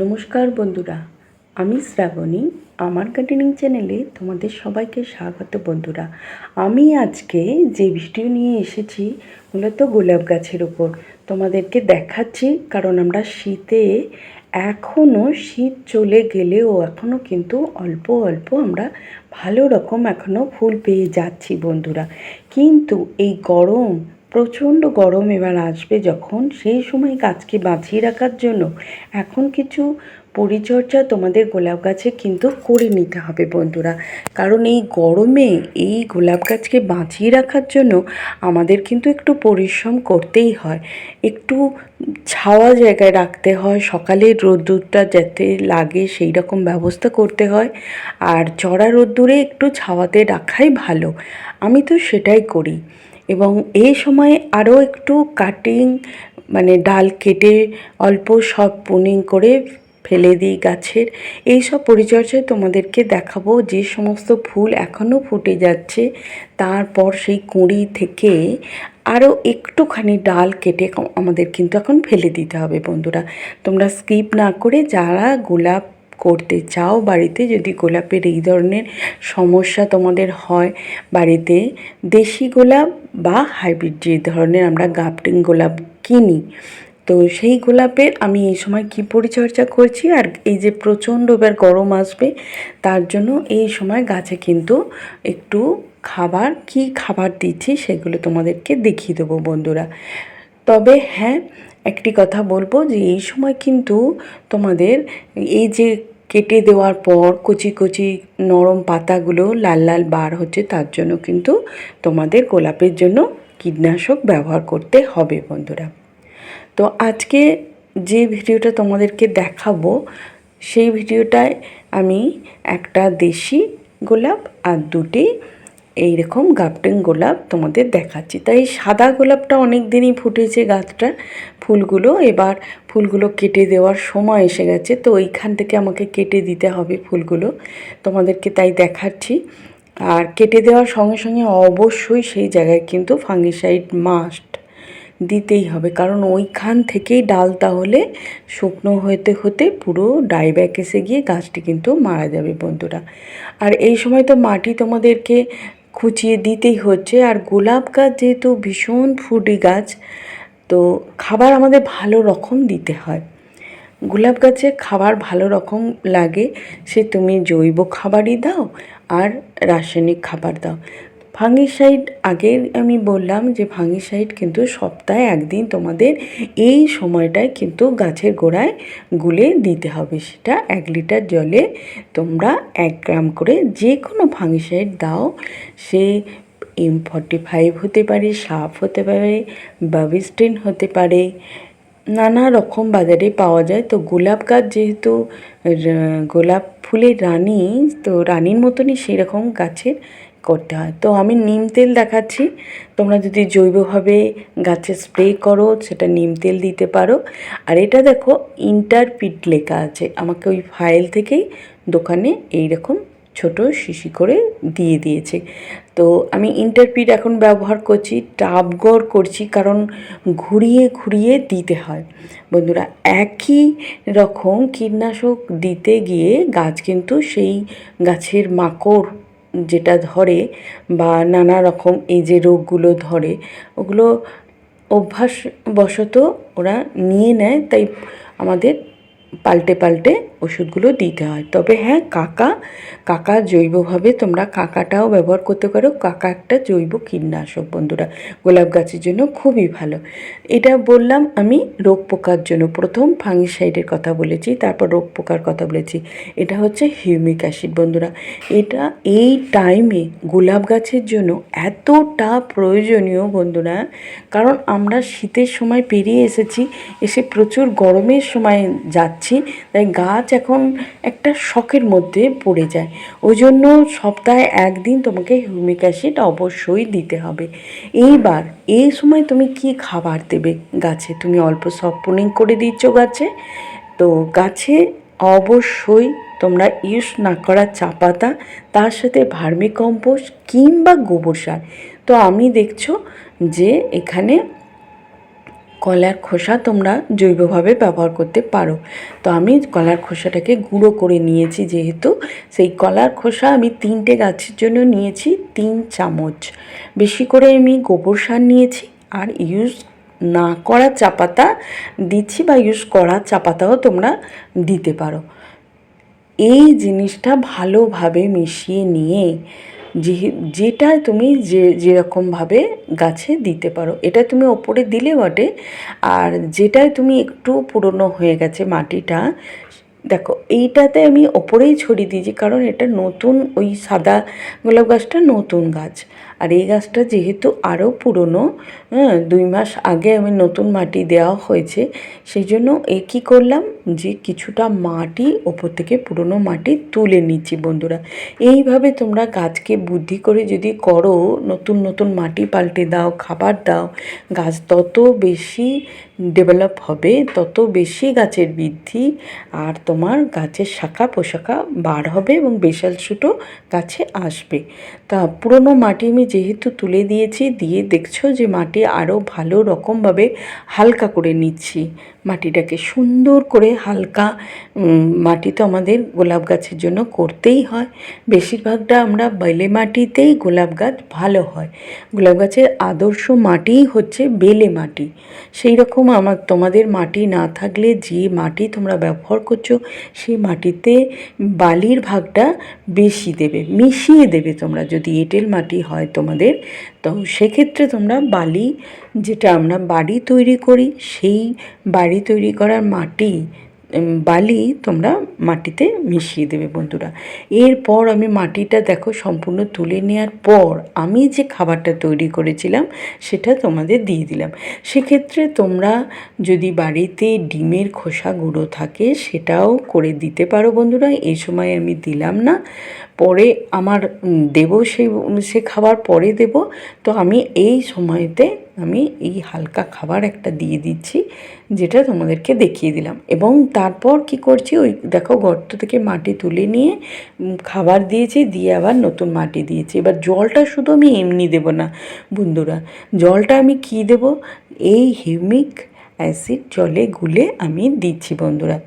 নমস্কার বন্ধুরা, আমি শ্রাবণী। আমার গার্ডেনিং চ্যানেলে তোমাদের সবাইকে স্বাগত বন্ধুরা। আমি আজকে যে ভিডিও নিয়ে এসেছি, মূলত গোলাপ গাছের ওপর তোমাদেরকে দেখাচ্ছি, কারণ আমরা শীতে এখনও শীত চলে গেলেও এখনও কিন্তু অল্প অল্প আমরা ভালো রকম এখনও ফুল পেয়ে যাচ্ছি বন্ধুরা। কিন্তু এই গরম প্রচণ্ড গরম এবার আসবে যখন। সেই সময় গাছকে বাঁচিয়ে রাখার জন্য এখন কিছু পরিচর্যা তোমাদের গোলাপ গাছে কিন্তু করে নিতে হবে বন্ধুরা। কারণ এই গরমে এই গোলাপ গাছকে বাঁচিয়ে রাখার জন্য আমাদের কিন্তু একটু পরিশ্রম করতেই হয়। একটু ছাওয়া জায়গায় রাখতে হয় সকালে রোদ্দুরটা যাতে লাগে সেই রকম ব্যবস্থা করতে হয়। আর চড়া রোদ্দুরে একটু ছাওয়াতে রাখাই ভালো। আমি তো সেটাই করি। এবং এই সময় আরও একটু কাটিং মানে ডাল কেটে অল্প সব পুনিং করে ফেলে দিই গাছের। এই সব পরিচর্যায় তোমাদেরকে দেখাবো যে সমস্ত ফুল এখনও ফুটে যাচ্ছে। তারপর সেই কুঁড়ি থেকে আরও একটুখানি ডাল কেটে আমাদের কিন্তু এখন ফেলে দিতে হবে বন্ধুরা। তোমরা স্কিপ না করে যারা গোলাপ করতে চাও বাড়িতে, যদি গোলাপের এই ধরনের সমস্যা তোমাদের হয় বাড়িতে, দেশি গোলাপ বা হাইব্রিড যে ধরনের আমরা গাপটিং গোলাপ কিনি, তো সেই গোলাপের আমি এই সময় কি পরিচর্যা করছি আর এই যে প্রচণ্ড এবার গরম আসবে, তার জন্য এই সময় গাছে কিন্তু একটু খাবার, কি খাবার দিচ্ছি সেগুলো তোমাদেরকে দেখিয়ে দেবো বন্ধুরা। তবে হ্যাঁ একটি কথা বলব যে এই সময় কিন্তু তোমাদের এই যে কেটে দেওয়ার পর কচি কচি নরম পাতাগুলো লাল লাল বার হচ্ছে, তার জন্য কিন্তু তোমাদের গোলাপের জন্য কীটনাশক ব্যবহার করতে হবে বন্ধুরা। তো আজকে যে ভিডিওটা তোমাদেরকে দেখাবো, সেই ভিডিওটায় আমি একটা দেশি গোলাপ আর দুটি এইরকম গাপটিং গোলাপ তোমাদের দেখাচ্ছি। তাই সাদা গোলাপটা অনেক দিনই ফুটেছে গাছটা। ফুলগুলো এবার ফুলগুলো কেটে দেওয়ার সময় এসে গেছে, তো ওইখান থেকে আমাকে কেটে দিতে হবে ফুলগুলো। তোমাদেরকে তাই দেখাচ্ছি। আর কেটে দেওয়ার সঙ্গে সঙ্গে অবশ্যই সেই জায়গায় কিন্তু ফাঙ্গিসাইড মাস্ট দিতেই হবে। কারণ ওইখান থেকেই ডাল তাহলে শুকনো হতে হতে পুরো ডাইব্যাক এসে গিয়ে গাছটি কিন্তু মারা যাবে বন্ধুরা। আর এই সময় তো মাটি তোমাদেরকে খুঁচিয়ে দিতেই হচ্ছে। আর গোলাপ গাছ যেহেতু ভীষণ ফুডি গাছ, তো খাবার আমাদের ভালো রকম দিতে হয়। গোলাপ গাছে খাবার ভালো রকম লাগে, সে তুমি জৈব খাবারই দাও আর রাসায়নিক খাবার দাও। ফাঙ্গিসাইড, আগে আমি বললাম যে ফাঙ্গিসাইড কিন্তু সপ্তাহে একদিন তোমাদের এই সময়টায় কিন্তু গাছের গোড়ায় গুলে দিতে হবে। সেটা এক লিটার জলে তোমরা এক গ্রাম করে যে কোনো ফাঙ্গিসাইড দাও। সে এম ফর্টি ফাইভ হতে পারে সাপ হতে পারে বাবিস্টিন হতে পারে। নানা রকম বাজারে পাওয়া যায়। তো গোলাপ গাছ যেহেতু গোলাপ ফুলের রানী, তো রানীর মতনই সেরকম গাছের করতে হয়। তো আমি নিম তেল দেখাচ্ছি। তোমরা যদি জৈবভাবে গাছে স্প্রে করো, সেটা নিম তেল দিতে পারো। আর এটা দেখো ইন্টারপিট লেখা আছে। আমাকে ওই ফাইল থেকেই দোকানে এই রকম ছোট শিশি করে দিয়ে দিয়েছে। তো আমি ইন্টারপিট এখন ব্যবহার করছি টাবগড় করছি, কারণ ঘুরিয়ে ঘুরিয়ে দিতে হয়। বন্ধুরা, একই রকম কীটনাশক দিতে গিয়ে গাছ কিন্তু সেই গাছের মাকড় যেটা ধরে বা নানা রকম এই যে রোগগুলো ধরে, ওগুলো অভ্যাসবশত ওরা নিয়ে নেয়, তাই আমাদের পাল্টে পাল্টে ওষুধগুলো দিতে হয়। তবে হ্যাঁ কাকা কাকা জৈবভাবে তোমরা কাকাটাও ব্যবহার করতে পারো। কাকা একটা জৈব কীটনাশক, বন্ধুরা। গোলাপ গাছের জন্য খুবই ভালো। এটা বললাম আমি রোগ পোকার জন্য। প্রথম ফাঙ্গিসাইডের কথা বলেছি, তারপর রোগ পোকার কথা বলেছি। এটা হচ্ছে হিউমিক অ্যাসিড, বন্ধুরা। এটা এই টাইমে গোলাপ গাছের জন্য এতটা প্রয়োজনীয়, বন্ধুরা। কারণ আমরা শীতের সময় পেরিয়ে এসেছি, এসে প্রচুর গরমের সময় যাচ্ছি, তাই গাছ এখন একটা শখের মধ্যে পড়ে যায়। ওই জন্য সপ্তাহে একদিন তোমাকে হিউমিক অ্যাসিড অবশ্যই দিতে হবে। এইবার, এই সময় তুমি কি খাবার দেবে গাছে? তুমি অল্প সফটপুনিং করে দিচ্ছ গাছে? তো গাছে অবশ্যই তোমরা ইউজ না করা চা পাতা, তার সাথে ভার্মিকম্পোস্ট কিংবা গোবর সার। তো আমি দেখছ যে এখানে কলার খোসা তোমরা জৈবভাবে ব্যবহার করতে পারো। তো আমি কলার খোসাটাকে গুঁড়ো করে নিয়েছি যেহেতু। সেই কলার খোসা আমি তিনটে গাছের জন্য নিয়েছি, তিন চামচ। বেশি করে আমি গোবর সার নিয়েছি আর ইউজ না করা চা পাতা দিচ্ছি বা ইউজ করা চা পাতাও তোমরা দিতে পারো। এই জিনিসটা ভালোভাবে মিশিয়ে নিয়ে যেটা তুমি যে, যেরকমভাবে গাছে দিতে পারো। এটা তুমি ওপরে দিলে বটে। আর যেটায় তুমি একটু পুরনো হয়ে গেছে মাটিটা, দেখো, এইটাতে আমি ওপরেই ছড়িয়ে দিয়েছি। কারণ এটা নতুন, ওই সাদা গোলাপ গাছটা নতুন গাছ। আর এই গাছটা যেহেতু আরও পুরনো হ্যাঁ দুই মাস আগে আমি নতুন মাটি দেওয়া হয়েছে, সেই জন্য এ কী করলাম যে কিছুটা মাটি, ওপর থেকে পুরনো মাটি তুলে নিচ্ছি বন্ধুরা। এইভাবে তোমরা গাছকে বুদ্ধি করে যদি করো, নতুন নতুন মাটি পাল্টে দাও, খাবার দাও, গাছ তত বেশি ডেভেলপ হবে, তত বেশি গাছের বৃদ্ধি আর তোমার গাছের শাখা পোশাখা বার হবে এবং বেশাল ছোটো গাছে আসবে। তা পুরনো মাটি আমি যেহেতু তুলে দিয়েছি দিয়ে দেখছ যে মাটি আরও ভালো রকমভাবে হালকা করে নিচ্ছি। মাটিটাকে সুন্দর করে হালকা মাটি তো আমাদের গোলাপ গাছের জন্য করতেই হয়। বেশিরভাগটা আমরা বেলে মাটিতেই গোলাপ গাছ ভালো হয়। গোলাপ গাছের আদর্শ মাটিই হচ্ছে বেলে মাটি। সেই রকম আমার, তোমাদের মাটি না থাকলে যে মাটি তোমরা ব্যবহার করছ সেই মাটিতে বালির ভাগটা বেশি দেবে, মিশিয়ে দেবে তোমরা। যদি এঁটেল মাটি হয় তোমাদের, তো সেক্ষেত্রে তোমরা বালি যেটা আমরা বাড়ি তৈরি করি, সেই বাড়ি তৈরি করার মাটি বালি তোমরা মাটিতে মিশিয়ে দেবে বন্ধুরা। এরপর আমি মাটিটা দেখো সম্পূর্ণ তুলে নেওয়ার পর আমি যে খাবারটা তৈরি করেছিলাম, সেটা তোমাদের দিয়ে দিলাম। সেক্ষেত্রে তোমরা যদি বাড়িতে ডিমের খোসা গুঁড়ো থাকে, সেটাও করে দিতে পারো বন্ধুরা। এই সময় আমি দিলাম না। পরে আমার দেব সেই, সে খাবার পরে দেব। তো আমি এই সময়তে আমি এই হালকা খাবার একটা দিয়ে দিচ্ছি, যেটা তোমাদেরকে দেখিয়ে দিলাম। এবং তারপর কি করছি, ওই দেখো গর্ত থেকে মাটি তুলে নিয়ে খাবার দিয়েছি, দিয়ে আবার নতুন মাটি দিয়েছি। এবার জলটা শুধু আমি এমনি দেব না বন্ধুরা, জলটা আমি কি দেব? এই হিউমিক অ্যাসিড জলে গুলে আমি দিচ্ছি বন্ধুরা।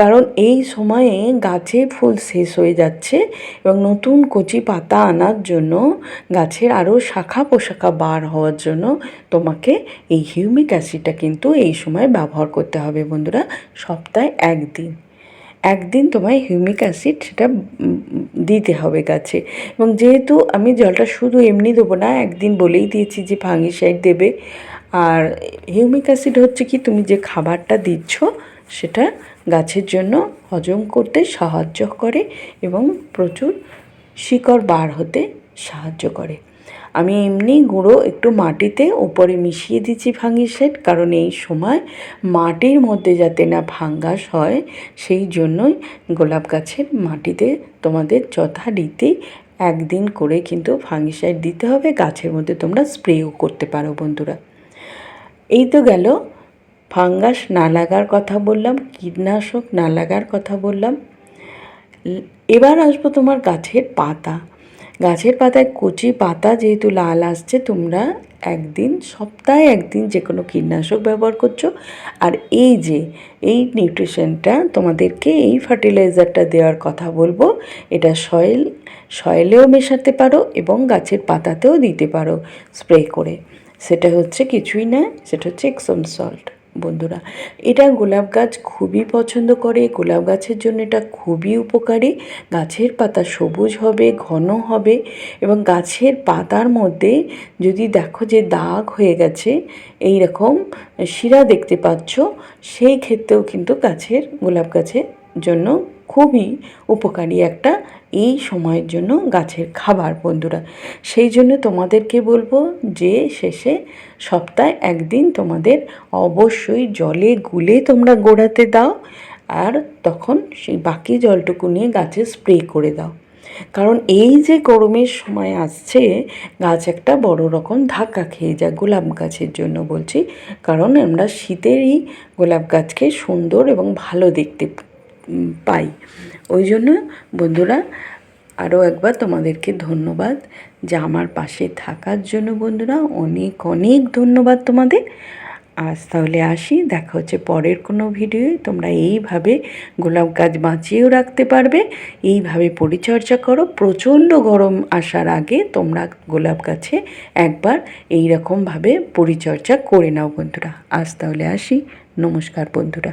কারণ এই সময়ে গাছে ফুল শেষ হয়ে যাচ্ছে এবং নতুন কচি পাতা আনার জন্য গাছের আরও শাখা পোশাখা বার হওয়ার জন্য তোমাকে এই হিউমিক অ্যাসিডটা কিন্তু এই সময় ব্যবহার করতে হবে বন্ধুরা, সপ্তাহে একদিন। একদিন তোমায় হিউমিক অ্যাসিড সেটা দিতে হবে গাছে। এবং যেহেতু আমি জলটা শুধু এমনি দেবো না, একদিন বলেই দিয়েছি যে ফাঙ্গিসাইড দেবে। আর হিউমিক অ্যাসিড হচ্ছে কি, তুমি যে খাবারটা দিচ্ছ সেটা গাছের জন্য হজম করতে সাহায্য করে এবং প্রচুর শিকড় বার হতে সাহায্য করে। আমি এমনি গুঁড়ো একটু মাটিতে ওপরে মিশিয়ে দিচ্ছি ফাঙ্গিসাইড কারণ এই সময় মাটির মধ্যে যাতে না ফাঙ্গাস হয়, সেই জন্যই গোলাপ গাছের মাটিতে তোমাদের যথারীতি একদিন করে কিন্তু ফাঙ্গিসাইড দিতে হবে। গাছের মধ্যে তোমরা স্প্রেও করতে পারো বন্ধুরা। এই তো গেল ফাঙ্গাস না লাগার কথা বললাম, কীটনাশক না লাগার কথা বললাম। এবার আসব তোমার গাছের পাতা। গাছের পাতায় কচি পাতা যেহেতু লাল আসছে, তোমরা একদিন, সপ্তাহে একদিন যে কোনো কীটনাশক ব্যবহার করছ। আর এই যে, এই নিউট্রিশনটা তোমাদেরকে এই ফার্টিলাইজারটা দেওয়ার কথা বলব, এটা সয়েল, সয়েলেও মেশাতে পারো এবং গাছের পাতাতেও দিতে পারো স্প্রে করে। সেটা হচ্ছে কিছুই না সেটা হচ্ছে এক্সম সল্ট। বন্ধুরা, এটা গোলাপ গাছ খুবই পছন্দ করে। গোলাপ গাছের জন্য এটা খুবই উপকারী। গাছের পাতা সবুজ হবে, ঘন হবে এবং গাছের পাতার মধ্যে যদি দেখো যে দাগ হয়ে গেছে এই রকম শিরা দেখতে পাচ্ছ, সেই ক্ষেত্রেও কিন্তু গাছের গোলাপ গাছের জন্য খুবই উপকারী একটা এই সময়ের জন্য গাছের খাবার, বন্ধুরা। সেই জন্য তোমাদেরকে বলব যে শেষে সপ্তাহে একদিন তোমাদের অবশ্যই জলে গুলে তোমরা গোড়াতে দাও আর তখন সেই বাকি জলটুকু নিয়ে গাছে স্প্রে করে দাও। কারণ এই যে গরমের সময় আসছে, গাছ একটা বড় রকম ধাক্কা খেয়ে যায় গোলাপ গাছের জন্য বলছি। কারণ আমরা শীতেরই গোলাপ গাছকে সুন্দর এবং ভালো দেখতে পাই। ওই জন্য বন্ধুরা, আরও একবার তোমাদেরকে ধন্যবাদ যে আমার পাশে থাকার জন্য বন্ধুরা, অনেক অনেক ধন্যবাদ তোমাদের। আজ তাহলে আসি, দেখা হচ্ছে পরের কোনো ভিডিওয়ে। তোমরা এইভাবে গোলাপ গাছ বাঁচিয়েও রাখতে পারবে। এইভাবে পরিচর্যা করো। প্রচণ্ড গরম আসার আগে তোমরা গোলাপ গাছে একবার এই রকমভাবে পরিচর্যা করে নাও বন্ধুরা। আজ তাহলে আসি। নমস্কার বন্ধুরা।